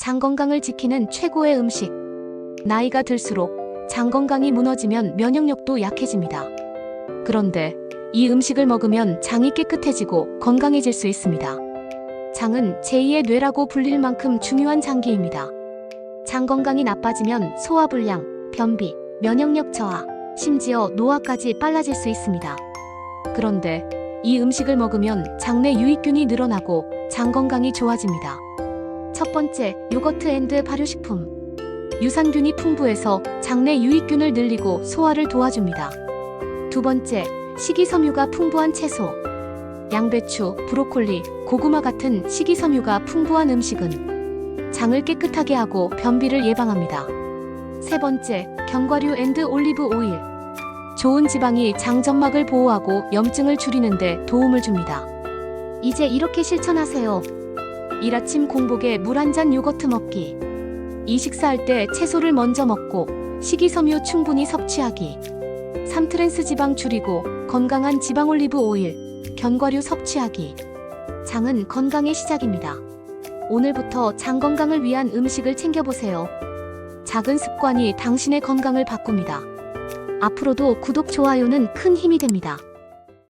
장 건강을 지키는 최고의 음식. 나이가 들수록 장 건강이 무너지면 면역력도 약해집니다. 그런데 이 음식을 먹으면 장이 깨끗해지고 건강해질 수 있습니다. 장은 제2의 뇌라고 불릴 만큼 중요한 장기입니다. 장 건강이 나빠지면 소화불량, 변비, 면역력 저하, 심지어 노화까지 빨라질 수 있습니다. 그런데 이 음식을 먹으면 장내 유익균이 늘어나고 장 건강이 좋아집니다. 첫 번째, 요거트 앤드 발효식품. 유산균이 풍부해서 장내 유익균을 늘리고 소화를 도와줍니다. 두 번째, 식이섬유가 풍부한 채소. 양배추, 브로콜리, 고구마 같은 식이섬유가 풍부한 음식은 장을 깨끗하게 하고 변비를 예방합니다. 세 번째, 견과류 앤드 올리브 오일. 좋은 지방이 장점막을 보호하고 염증을 줄이는데 도움을 줍니다. 이제 이렇게 실천하세요. 일 아침 공복에 물 한 잔 요거트 먹기. 이 식사할 때 채소를 먼저 먹고 식이섬유 충분히 섭취하기. 3 트랜스 지방 줄이고 건강한 지방 올리브 오일, 견과류 섭취하기. 장은 건강의 시작입니다. 오늘부터 장 건강을 위한 음식을 챙겨보세요. 작은 습관이 당신의 건강을 바꿉니다. 앞으로도 구독, 좋아요는 큰 힘이 됩니다.